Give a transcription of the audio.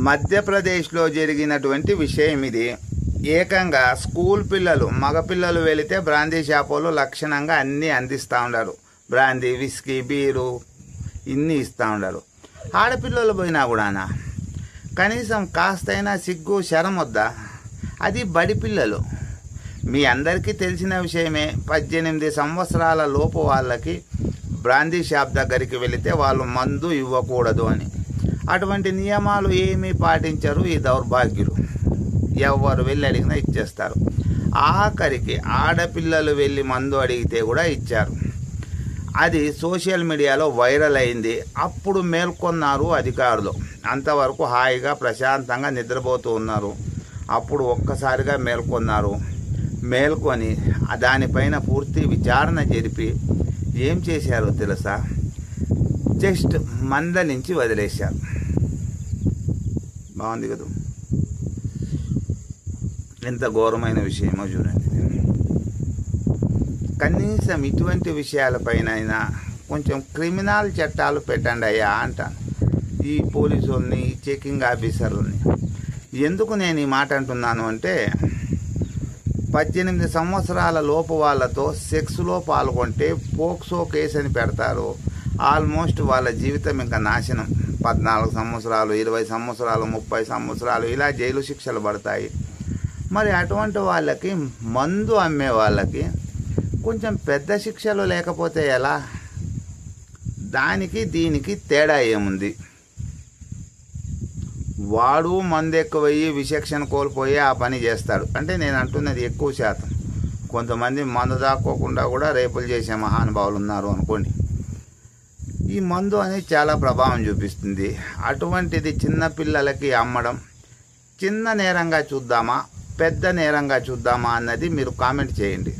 మధ్యప్రదేశ్లో జరిగినటువంటి విషయం ఇది. ఏకంగా స్కూల్ పిల్లలు మగపిల్లలు వెళితే బ్రాందీ షాపులు లక్షణంగా అన్నీ అందిస్తూ ఉండరు. బ్రాందీ విస్కీ బీరు ఇన్ని ఇస్తూ ఉండరు. ఆడపిల్లలు పోయినా కూడానా? కనీసం కాస్తైనా సిగ్గు శరం వద్దా? అది బడి పిల్లలు. మీ అందరికీ తెలిసిన విషయమే. పద్దెనిమిది సంవత్సరాల లోపు వాళ్ళకి బ్రాందీ షాప్ దగ్గరికి వెళితే వాళ్ళు మందు ఇవ్వకూడదు అని. అటువంటి నియమాలు ఏమీ పాటించరు ఈ దౌర్భాగ్యులు. ఎవరు వెళ్ళి అడిగినా ఇచ్చేస్తారు. ఆఖరికి ఆడపిల్లలు వెళ్ళి మందు అడిగితే కూడా ఇచ్చారు. అది సోషల్ మీడియాలో వైరల్ అయింది. అప్పుడు మేల్కొన్నారు అధికారులు. అంతవరకు హాయిగా ప్రశాంతంగా నిద్రపోతూ ఉన్నారు. అప్పుడు ఒక్కసారిగా మేల్కొన్నారు. మేల్కొని దానిపైన పూర్తి విచారణ జరిపి ఏం చేశారో తెలుసా? జస్ట్ మందలించి వదిలేశారు. బాగుంది కదా. ఎంత ఘోరమైన విషయమో చూడండి. కనీసం ఇటువంటి విషయాలపైన అయినా కొంచెం క్రిమినల్ చట్టాలు పెట్టండి అయ్యా అంటాను. ఈ పోలీసుల్ని ఈ చెకింగ్ ఆఫీసర్లని. ఎందుకు నేను ఈ మాట అంటున్నాను అంటే పద్దెనిమిది సంవత్సరాల లోపు వాళ్ళతో సెక్స్లో పాల్గొంటే పోక్సో కేసు అని పెడతారు. ఆల్మోస్ట్ వాళ్ళ జీవితం ఇంకా నాశనం. పద్నాలుగు సంవత్సరాలు ఇరవై సంవత్సరాలు ముప్పై సంవత్సరాలు ఇలా జైలు శిక్షలు పడతాయి. మరి అటువంటి వాళ్ళకి మందు అమ్మే వాళ్ళకి కొంచెం పెద్ద శిక్షలు లేకపోతే ఎలా? దానికి దీనికి తేడా ఏముంది? వాడు మందు ఎక్కువయ్యి విశేక్షణ కోల్పోయి ఆ పని చేస్తాడు. అంటే నేను అంటున్నది ఎక్కువ శాతం. కొంతమంది మందు దాక్కోకుండా కూడా రేపులు చేసే మహానుభావులు ఉన్నారు అనుకోండి. ఈ మందు అనేది చాలా ప్రభావం చూపిస్తుంది. అటువంటిది చిన్న పిల్లలకి అమ్మడం చిన్న నేరంగా చూద్దామా పెద్ద నేరంగా చూద్దామా అన్నది మీరు కామెంట్ చేయండి.